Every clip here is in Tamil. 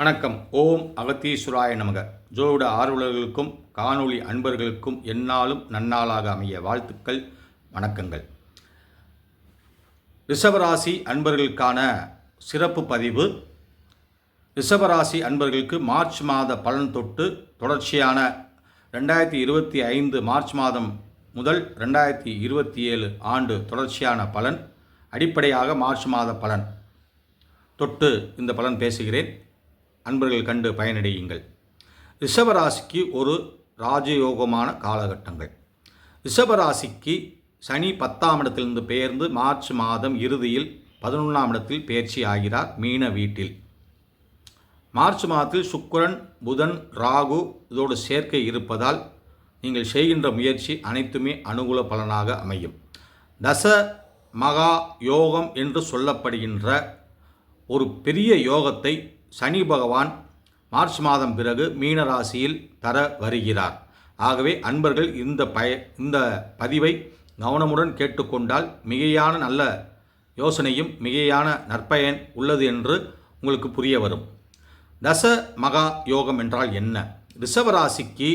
வணக்கம். ஓம் அகத்தீஸ்வராய நமக. ஜோட ஆர்வலர்களுக்கும் காணொளி அன்பர்களுக்கும் எந்நாளும் நன்னாளாக அமைய வாழ்த்துக்கள் வணக்கங்கள். ரிஷபராசி அன்பர்களுக்கான சிறப்பு பதிவு ரிஷபராசி அன்பர்களுக்கு மார்ச் மாத பலன் தொட்டு தொடர்ச்சியான ரெண்டாயிரத்தி இருபத்தி ஐந்து மார்ச் மாதம் முதல் ரெண்டாயிரத்தி இருபத்தி ஏழு ஆண்டு தொடர்ச்சியான பலன் அடிப்படையாக மார்ச் மாத பலன் தொட்டு இந்த பலன் பேசுகிறேன். அன்பர்கள் கண்டு பயனடையுங்கள். ரிஷபராசிக்கு ஒரு ராஜயோகமான காலகட்டங்கள். ரிஷபராசிக்கு சனி பத்தாம் இடத்திலிருந்து பெயர்ந்து மார்ச் மாதம் இறுதியில் பதினொன்றாம் இடத்தில் பயிற்சி ஆகிறார் மீன வீட்டில். மார்ச் மாதத்தில் சுக்கரன் புதன் ராகு இதோடு சேர்க்கை இருப்பதால் நீங்கள் செய்கின்ற முயற்சி அனைத்துமே அனுகூல பலனாக அமையும். தச மகா யோகம் என்று சொல்லப்படுகின்ற ஒரு பெரிய யோகத்தை சனி பகவான் மார்ச் மாதம் பிறகு மீன ராசியில் தர வருகிறார். ஆகவே அன்பர்கள் இந்த பய இந்த பதிவை கவனமுடன் கேட்டுக்கொண்டால் மிகையான நல்ல யோசனையும் மிகையான நற்பயன் உள்ளது என்று உங்களுக்கு புரிய வரும். தச மகா யோகம் என்றால் என்ன? ரிஷபராசிக்கு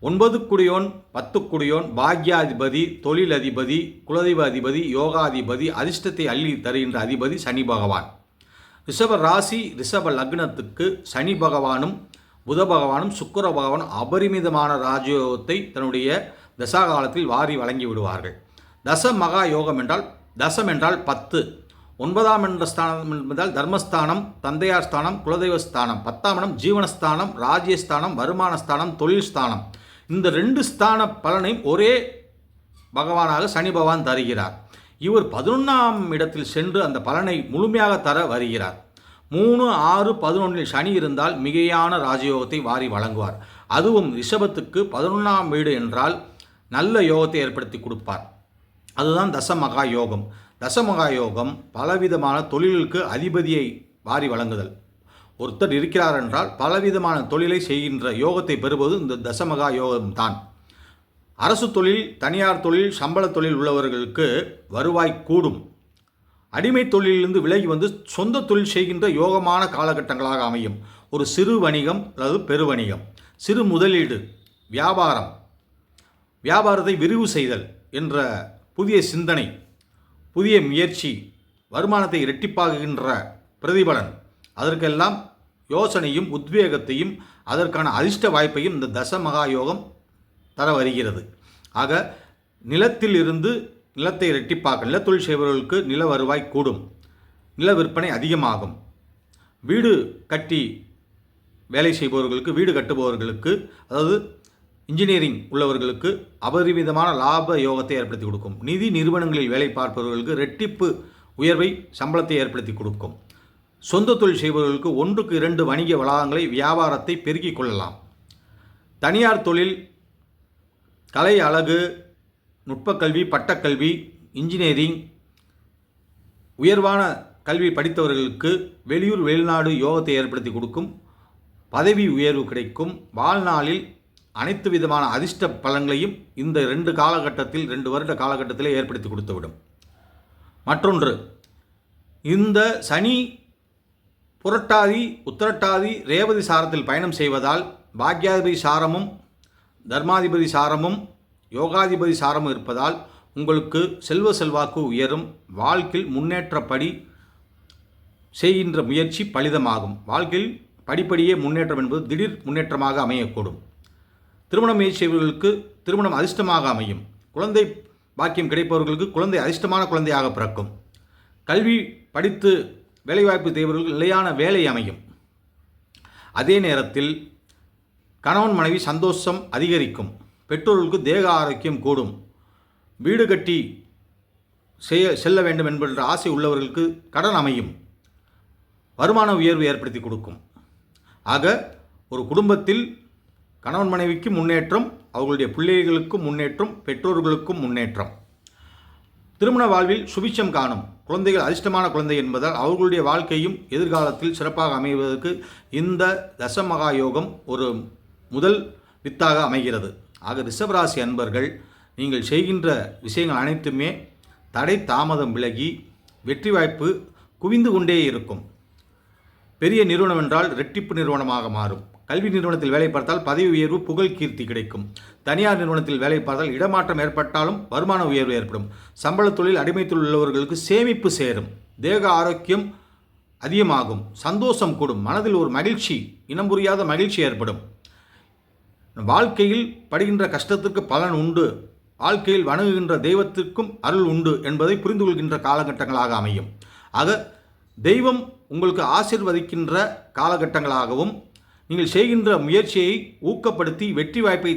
ஒன்பது குடியோன் பத்து குடியோன் பாக்யாதிபதி தொழில் அதிபதி குலதெய்வ அதிபதி யோகாதிபதி அதிர்ஷ்டத்தை அள்ளி தருகின்ற அதிபதி சனி பகவான். ரிஷப ராசி ரிஷப லக்னத்துக்கு சனி பகவானும் புத பகவானும் சுக்கர பகவானும் அபரிமிதமான ராஜயோகத்தை தன்னுடைய தசா காலத்தில் வாரி வழங்கி விடுவார்கள். தச மகா யோகம் என்றால் தசம் என்றால் பத்து. ஒன்பதாம் என்ற ஸ்தானம் என்பதால் தர்மஸ்தானம் தந்தையார் ஸ்தானம் குலதெய்வ ஸ்தானம். பத்தாம் இடம் ஜீவனஸ்தானம் ராஜ்யஸ்தானம் வருமானஸ்தானம் தொழில் ஸ்தானம். இந்த ரெண்டு ஸ்தான பலனையும் ஒரே பகவானாக சனி பகவான் தருகிறார். இவர் பதினொன்றாம் இடத்தில் சென்று அந்த பலனை முழுமையாக தர வருகிறார். மூணு ஆறு பதினொன்றில் சனி இருந்தால் மிகையான ராஜயோகத்தை வாரி வழங்குவார். அதுவும் ரிஷபத்துக்கு பதினொன்றாம் வீடு என்றால் நல்ல யோகத்தை ஏற்படுத்தி கொடுப்பார். அதுதான் தசமகா யோகம். தசமகா யோகம் பலவிதமான தொழிலுக்கு அதிபதியை வாரி வழங்குதல். ஒருத்தர் இருக்கிறார் என்றால் பலவிதமான தொழிலை செய்கின்ற யோகத்தை பெறுவது இந்த தசமகா யோகம்தான். அரசு தொழில் தனியார் தொழில் சம்பள தொழில் உள்ளவர்களுக்கு வருவாய் கூடும். அடிமை தொழிலிருந்து விலகி வந்து சொந்த தொழில் செய்கின்ற யோகமான காலகட்டங்களாக அமையும். ஒரு சிறு வணிகம் அல்லது பெருவணிகம் சிறு முதலீடு வியாபாரம் வியாபாரத்தை விரிவு செய்தல் என்ற புதிய சிந்தனை புதிய முயற்சி வருமானத்தை இரட்டிப்பாகுகின்ற பிரதிபலன். அதற்கெல்லாம் யோசனையும் உத்வேகத்தையும் அதற்கான அதிர்ஷ்ட வாய்ப்பையும் இந்த தசமகா யோகம் தர வருகிறது. ஆக நிலத்தில் இருந்து நிலத்தை இரட்டிப்பாக்க நிலத்தொழில் செய்பவர்களுக்கு நில வருவாய் கூடும். நில விற்பனை அதிகமாகும். வீடு கட்டி வேலை செய்பவர்களுக்கு வீடு கட்டுபவர்களுக்கு அதாவது இன்ஜினியரிங் உள்ளவர்களுக்கு அபரிமிதமான லாப யோகத்தை ஏற்படுத்தி கொடுக்கும். நிதி நிறுவனங்களில் வேலை பார்ப்பவர்களுக்கு ரெட்டிப்பு உயர்வை சம்பளத்தை ஏற்படுத்தி கொடுக்கும். சொந்த தொழில் செய்பவர்களுக்கு ஒன்றுக்கு இரண்டு வணிக வளாகங்களை வியாபாரத்தை பெருக்கிக் கொள்ளலாம். தனியார் தொழில் கலை அழகு நுட்பக்கல்வி பட்டக்கல்வி இன்ஜினியரிங் உயர்வான கல்வி படித்தவர்களுக்கு வெளியூர் வெளிநாடு யோகத்தை ஏற்படுத்தி கொடுக்கும் பதவி உயர்வு கிடைக்கும் வாழ்நாளில் அனைத்து விதமான அதிர்ஷ்ட பலன்களையும் இந்த ரெண்டு காலகட்டத்தில் ரெண்டு வருட காலகட்டத்தில் ஏற்படுத்தி கொடுத்துவிடும். மற்றொன்று இந்த சனி புரட்டாதி உத்தரட்டாதி ரேவதி சாரத்தில் பயணம் செய்வதால் பாக்யாதிபதி சாரமும் தர்மாதிபதி சாரமும் யோகாதிபதி சாரமும் இருப்பதால் உங்களுக்கு செல்வ செல்வாக்கு உயரும். வாழ்க்கையில் முன்னேற்றப்படி செய்கின்ற முயற்சி பலிதமாகும். வாழ்க்கையில் படிப்படியே முன்னேற்றம் என்பது திடீர் முன்னேற்றமாக அமையக்கூடும். திருமண முயற்சி செய்பவர்களுக்கு திருமணம் அதிர்ஷ்டமாக அமையும். குழந்தை பாக்கியம் கிடைப்பவர்களுக்கு குழந்தை அதிர்ஷ்டமான குழந்தையாக பிறக்கும். கல்வி படித்து வேலைவாய்ப்பு தேவர்களுக்கு நிலையான வேலை அமையும். அதே நேரத்தில் கணவன் மனைவி சந்தோஷம் அதிகரிக்கும். பெற்றோர்களுக்கு தேக ஆரோக்கியம் கூடும். வீடு கட்டி செய்ய செல்ல வேண்டும் என்கின்ற ஆசை உள்ளவர்களுக்கு கடன் அமையும். வருமான உயர்வு ஏற்படுத்தி கொடுக்கும். ஆக ஒரு குடும்பத்தில் கணவன் மனைவிக்கு முன்னேற்றம் அவர்களுடைய பிள்ளைகளுக்கும் முன்னேற்றம் பெற்றோர்களுக்கும் முன்னேற்றம். திருமண வாழ்வில் சுபிச்சம் காணும். குழந்தைகள் அதிர்ஷ்டமான குழந்தை என்பதால் அவர்களுடைய வாழ்க்கையும் எதிர்காலத்தில் சிறப்பாக அமைவதற்கு இந்த தசமகா யோகம் ஒரு முதல் வித்தாக அமைகிறது. ஆக ரிஷபராசி அன்பர்கள் நீங்கள் செய்கின்ற விஷயங்கள் அனைத்துமே தடை தாமதம் விலகி வெற்றி வாய்ப்பு குவிந்து கொண்டே இருக்கும். பெரிய நிறுவனம் என்றால் ரெட்டிப்பு நிறுவனமாக மாறும். கல்வி நிறுவனத்தில் வேலை பார்த்தால் பதவி உயர்வு புகழ் கீர்த்தி கிடைக்கும். தனியார் நிறுவனத்தில் வேலை பார்த்தால் இடமாற்றம் ஏற்பட்டாலும் வருமான உயர்வு ஏற்படும். சம்பள தொழில் அடிமைத்தில் உள்ளவர்களுக்கு சேமிப்பு சேரும். தேக ஆரோக்கியம் அதிகமாகும். சந்தோஷம் கூடும். மனதில் ஒரு மகிழ்ச்சி இனம் புரியாத மகிழ்ச்சி ஏற்படும். வாழ்க்கையில் படுகின்ற கஷ்டத்திற்கு பலன் உண்டு. வாழ்க்கையில் வணங்குகின்ற தெய்வத்திற்கும் அருள் உண்டு என்பதை புரிந்து கொள்கின்ற காலகட்டங்களாக அமையும். ஆக தெய்வம் உங்களுக்கு ஆசிர்வதிக்கின்ற காலகட்டங்களாகவும் நீங்கள் செய்கின்ற முயற்சியை ஊக்கப்படுத்தி வெற்றி வாய்ப்பை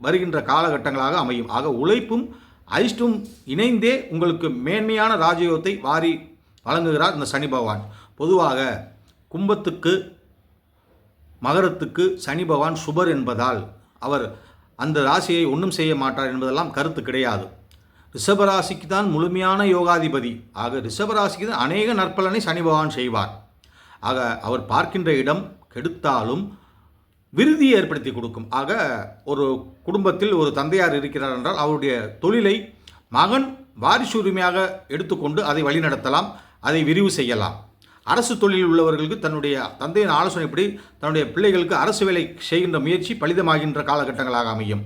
வருகின்ற காலகட்டங்களாக அமையும். ஆக உழைப்பும் அதிர்ஷ்டம் இணைந்தே உங்களுக்கு மேன்மையான ராஜயோகத்தை வாரி வழங்குகிறார் இந்த சனி பகவான். பொதுவாக கும்பத்துக்கு மகரத்துக்கு சனி பகவான் சுபர் என்பதால் அவர் அந்த ராசியை ஒன்றும் செய்ய மாட்டார் என்பதெல்லாம் கருத்து கிடையாது. ரிஷபராசிக்கு தான் முழுமையான யோகாதிபதி. ஆக ரிஷபராசிக்கு தான் அநேக நற்பலனை சனி பகவான் செய்வார். ஆக அவர் பார்க்கின்ற இடம் கெடுத்தாலும் விருதியை ஏற்படுத்தி கொடுக்கும். ஆக ஒரு குடும்பத்தில் ஒரு தந்தையார் இருக்கிறார் என்றால் அவருடைய தொழிலை மகன் வாரிசு உரிமையாக எடுத்துக்கொண்டு அதை வழிநடத்தலாம் அதை விரிவு செய்யலாம். அரசு தொழிலில் உள்ளவர்களுக்கு தன்னுடைய தந்தையின் ஆலோசனைப்படி தன்னுடைய பிள்ளைகளுக்கு அரசு வேலை செய்கின்ற முயற்சி பலிதமாகின்ற காலகட்டங்களாக அமையும்.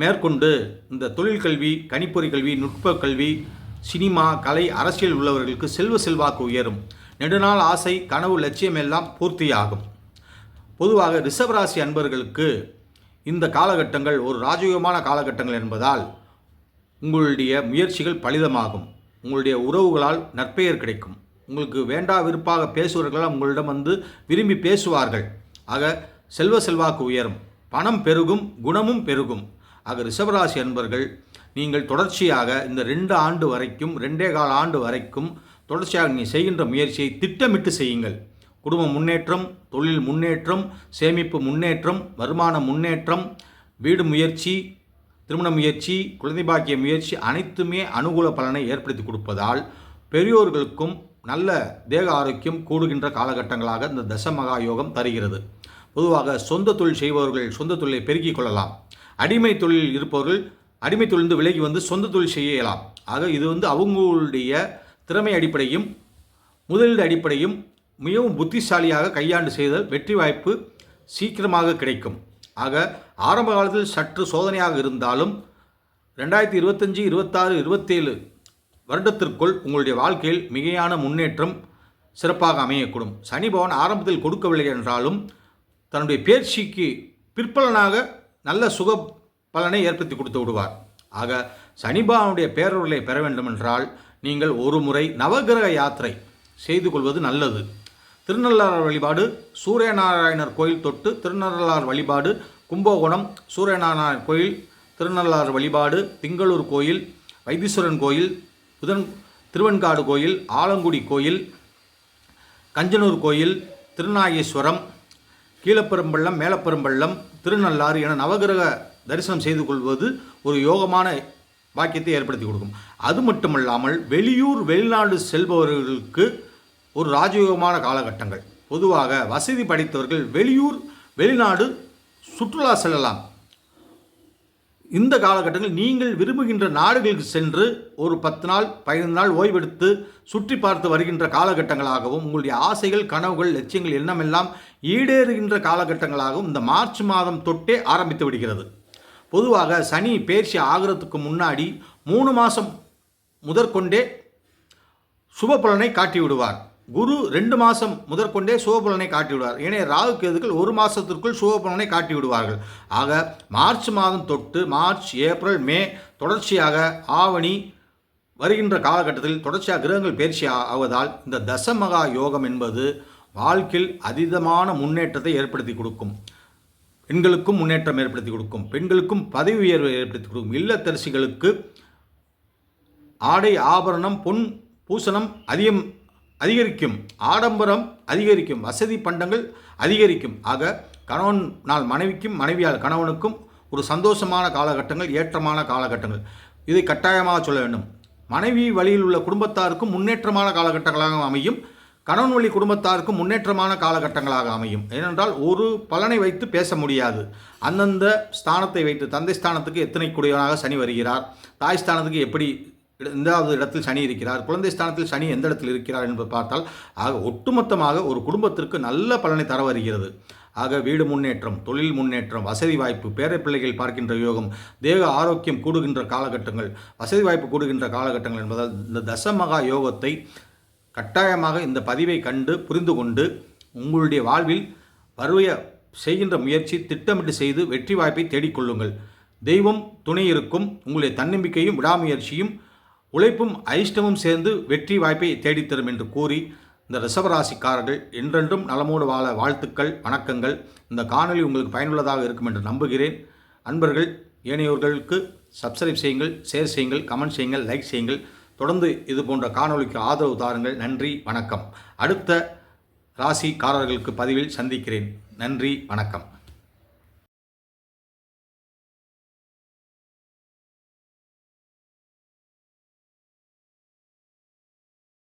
மேற்கொண்டு இந்த தொழில் கல்வி கணிப்பொறி கல்வி நுட்ப கல்வி சினிமா கலை அரசியல் உள்ளவர்களுக்கு செல்வ செல்வாக்கு உயரும். நெடுநாள் ஆசை கனவு லட்சியம் எல்லாம் பூர்த்தியாகும். பொதுவாக ரிஷபராசி அன்பர்களுக்கு இந்த காலகட்டங்கள் ஒரு ராஜயோகமான காலகட்டங்கள் என்பதால் உங்களுடைய முயற்சிகள் பலிதமாகும். உங்களுடைய உறவுகளால் நற்பெயர் கிடைக்கும். உங்களுக்கு வேண்டா விருப்பாக பேசுவவர்களால் உங்களிடம் வந்து விரும்பி பேசுவார்கள். ஆக செல்வ செல்வாக்கு உயரும். பணம் பெருகும் குணமும் பெருகும். ஆக ரிஷபராசி என்பர்கள் நீங்கள் தொடர்ச்சியாக இந்த ரெண்டு ஆண்டு வரைக்கும் ரெண்டே கால ஆண்டு வரைக்கும் தொடர்ச்சியாக நீங்கள் செய்கின்ற முயற்சியை திட்டமிட்டு செய்யுங்கள். குடும்ப முன்னேற்றம் தொழில் முன்னேற்றம் சேமிப்பு முன்னேற்றம் வருமான முன்னேற்றம் வீடு முயற்சி திருமண முயற்சி குழந்தை பாக்கிய முயற்சி அனைத்துமே அனுகூல பலனை ஏற்படுத்தி கொடுப்பதால் பெரியோர்களுக்கும் நல்ல தேக ஆரோக்கியம் கூடுகின்ற காலகட்டங்களாக இந்த தசமகா யோகம் தருகிறது. பொதுவாக சொந்த தொழில் செய்பவர்கள் சொந்த தொழிலை பெருக்கிக் கொள்ளலாம். அடிமை தொழில் இருப்பவர்கள் அடிமை தொழிலிருந்து விலகி வந்து சொந்த தொழில் செய்யலாம் ஆக இது வந்து அவங்களுடைய திறமை அடிப்படையும் முதலீடு அடிப்படையும் மிகவும் புத்திசாலியாக கையாண்டு செய்தல் வெற்றி வாய்ப்பு சீக்கிரமாக கிடைக்கும். ஆக ஆரம்ப காலத்தில் சற்று சோதனையாக இருந்தாலும் ரெண்டாயிரத்தி இருபத்தஞ்சி இருபத்தாறு இருபத்தேழு வருடத்திற்குள் உங்களுடைய வாழ்க்கையில் மிகையான முன்னேற்றம் சிறப்பாக அமையக்கூடும். சனி பவன் ஆரம்பத்தில் கொடுக்கவில்லை என்றாலும் தன்னுடைய பேர்ச்சிக்கு பிற்பலனாக நல்ல சுக பலனை ஏற்படுத்தி கொடுத்து விடுவார். ஆக சனிபாவனுடைய பேரொருளை பெற வேண்டுமென்றால் நீங்கள் ஒரு முறை நவகிரக யாத்திரை செய்து கொள்வது நல்லது. திருநள்ளார் வழிபாடு சூரியநாராயணர் கோயில் தொட்டு திருநள்ளார் வழிபாடு கும்பகோணம் சூரியநாராயணர் கோயில் திருநள்ளார் வழிபாடு திங்களூர் கோயில் வைத்தீஸ்வரன் கோயில் புதன் திருவெண்காடு கோயில் ஆலங்குடி கோயில் கஞ்சனூர் கோயில் திருநாகேஸ்வரம் கீழப்பெரும்பள்ளம் மேலப்பெரும்பள்ளம் திருநள்ளாறு என நவகிரக தரிசனம் செய்து கொள்வது ஒரு யோகமான பாக்கியத்தை ஏற்படுத்தி கொடுக்கும். அது மட்டுமல்லாமல் வெளியூர் வெளிநாடு செல்பவர்களுக்கு ஒரு ராஜயோகமான காலகட்டங்கள். பொதுவாக வசதி படைத்தவர்கள் வெளியூர் வெளிநாடு சுற்றுலா செல்லலாம். இந்த காலகட்டங்களில் நீங்கள் விரும்புகின்ற நாடுகளுக்கு சென்று ஒரு பத்து நாள் பதினைந்து நாள் ஓய்வெடுத்து சுற்றி பார்த்து வருகின்ற காலகட்டங்களாகவும் உங்களுடைய ஆசைகள் கனவுகள் லட்சியங்கள் எண்ணமெல்லாம் ஈடேறுகின்ற காலகட்டங்களாகவும் இந்த மார்ச் மாதம் தொட்டே ஆரம்பித்து விடுகிறது. பொதுவாக சனி பேர்ச்சி ஆகிறதுக்கு முன்னாடி மூணு மாதம் முதற்கொண்டே சுப பலனை காட்டி விடுவார் குரு ரெண்டு மாதம் முதற்கொண்டே சுபபலனை காட்டிவிடுவார். ஏனே ராகு கேதுக்கள் ஒரு மாதத்திற்குள் சுபபலனை காட்டி விடுவார்கள் ஆக மார்ச் மாதம் தொட்டு மார்ச் ஏப்ரல் மே தொடர்ச்சியாக ஆவணி வருகின்ற காலகட்டத்தில் தொடர்ச்சியாக கிரகங்கள் பயிற்சி ஆவதால் இந்த தசமகா யோகம் என்பது வாழ்க்கையில் அதீதமான முன்னேற்றத்தை ஏற்படுத்தி கொடுக்கும். பெண்களுக்கும் முன்னேற்றம் ஏற்படுத்தி கொடுக்கும். பெண்களுக்கும் பதவி உயர்வை ஏற்படுத்தி கொடுக்கும். இல்லத்தரசிகளுக்கு ஆடை ஆபரணம் பொன் பூசணம் அதிகம் அதிகரிக்கும். ஆடம்பரம் அதிகரிக்கும். வசதி பண்டங்கள் அதிகரிக்கும். ஆக கணவன் நாள் மனைவிக்கும் மனைவியால் கணவனுக்கும் ஒரு சந்தோஷமான காலகட்டங்கள் ஏற்றமான காலகட்டங்கள். இதை கட்டாயமாக சொல்ல வேண்டும். மனைவி வழியில் உள்ள குடும்பத்தாருக்கும் முன்னேற்றமான காலகட்டங்களாக அமையும். கணவன் வழி குடும்பத்தாருக்கும் முன்னேற்றமான காலகட்டங்களாக அமையும். ஏனென்றால் ஒரு பலனை வைத்து பேச முடியாது. அந்தந்த ஸ்தானத்தை வைத்து தந்தை ஸ்தானத்துக்கு எத்தனை குடியவனாக சனி வருகிறார்? தாய் ஸ்தானத்துக்கு எப்படி இரண்டாவது எந்தாவது இடத்தில் சனி இருக்கிறார். குழந்தை ஸ்தானத்தில் சனி எந்த இடத்தில் இருக்கிறார் என்பதை பார்த்தால் ஆக ஒட்டுமொத்தமாக ஒரு குடும்பத்திற்கு நல்ல பலனை தர வருகிறது. ஆக வீடு முன்னேற்றம் தொழில் முன்னேற்றம் வசதி வாய்ப்பு பேர பிள்ளைகள் பார்க்கின்ற யோகம் தேக ஆரோக்கியம் கூடுகின்ற காலகட்டங்கள் வசதி வாய்ப்பு கூடுகின்ற காலகட்டங்கள் என்பதால் இந்த தசமகா யோகத்தை கட்டாயமாக இந்த பதிவை கண்டு புரிந்து கொண்டு உங்களுடைய வாழ்வில் வருவைய செய்கின்ற முயற்சி திட்டமிட்டு செய்து வெற்றி வாய்ப்பை தேடிக்கொள்ளுங்கள். தெய்வம் துணை இருக்கும் உங்களுடைய தன்னம்பிக்கையும் விடாமுயற்சியும் உழைப்பும் அதிர்ஷ்டமும் சேர்ந்து வெற்றி வாய்ப்பை தேடித்தரும் என்று கூறி இந்த ரிஷபராசிக்காரர்கள் என்றென்றும் நலமோடு வாழ வாழ்த்துக்கள் வணக்கங்கள். இந்த காணொளி உங்களுக்கு பயனுள்ளதாக இருக்கும் என்று நம்புகிறேன். அன்பர்கள் ஏனையோர்களுக்கு சப்ஸ்கிரைப் செய்யுங்கள் ஷேர் செய்யுங்கள் கமெண்ட் செய்யுங்கள் லைக் செய்யுங்கள். தொடர்ந்து இது போன்ற காணொளிக்கு ஆதரவு தாருங்கள். நன்றி வணக்கம். அடுத்த ராசிக்காரர்களுக்கு பதிவில் சந்திக்கிறேன். நன்றி வணக்கம்.